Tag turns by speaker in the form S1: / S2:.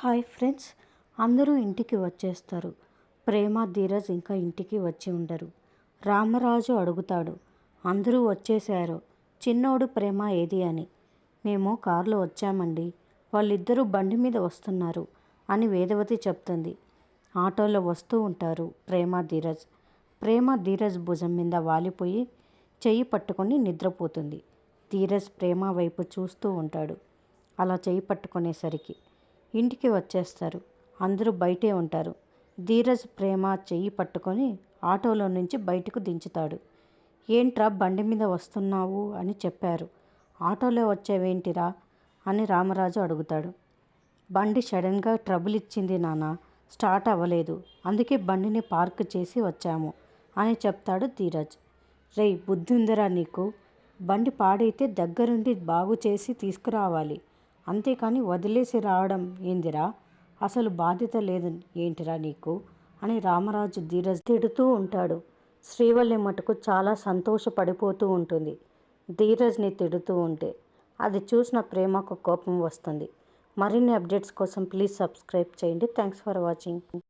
S1: Hi friends అందరూ ఇంటికి వచ్చేస్తారు. ప్రేమ ధీరజ్ ఇంకా ఇంటికి వచ్చి ఉండరు. రామరాజు అడుగుతాడు అందరూ వచ్చేశారు. చిన్నోడు ప్రేమ ఏది అని. మేము కారులో వచ్చామండి. వాళ్ళిద్దరూ బండి మీద వస్తున్నారు అని వేదవతి చెప్తుంది. ఆటోలో వస్తూ ఉంటారు ప్రేమ ధీరజ్. ప్రేమ ధీరజ్ భుజం మీద వాలిపోయి చెయ్యి పట్టుకొని నిద్రపోతుంది. ధీరజ్ ప్రేమ వైపు చూస్తూ ఉంటాడు. అలా చేయి పట్టుకునేసరికి ఇంటికి వచ్చేస్తారు. అందరూ బయటే ఉంటారు. ధీరజ్ ప్రేమ చెయ్యి పట్టుకొని ఆటోలో నుంచి బయటకు దించుతాడు. ఏంట్రా బండి మీద వస్తున్నావు? అని చెప్పారు. ఆటోలో వచ్చేవేంటిరా? అని రామరాజు అడుగుతాడు. బండి సడన్గా ట్రబుల్ ఇచ్చింది నాన్న. స్టార్ట్ అవ్వలేదు. అందుకే బండిని పార్క్ చేసి వచ్చాము అని చెప్తాడు ధీరజ్. రేయ్ బుద్ధి ఉందిరా నీకు. బండి పాడైతే దగ్గరుండి బాగు చేసి తీసుకురావాలి. అంతేకాని వదిలేసి రావడం ఏందిరా? అసలు బాధ్యత లేదు ఏంటిరా నీకు? అని రామరాజు ధీరజ్ తిడుతూ ఉంటాడు. శ్రీవల్లి మటుకు చాలా సంతోషపడిపోతూ ఉంటుంది. ధీరజ్ని తిడుతూ ఉంటే అది చూసిన ప్రేమకు కోపం వస్తుంది. మరిన్ని అప్డేట్స్ కోసం ప్లీజ్ సబ్స్క్రైబ్ చేయండి. Thanks for watching.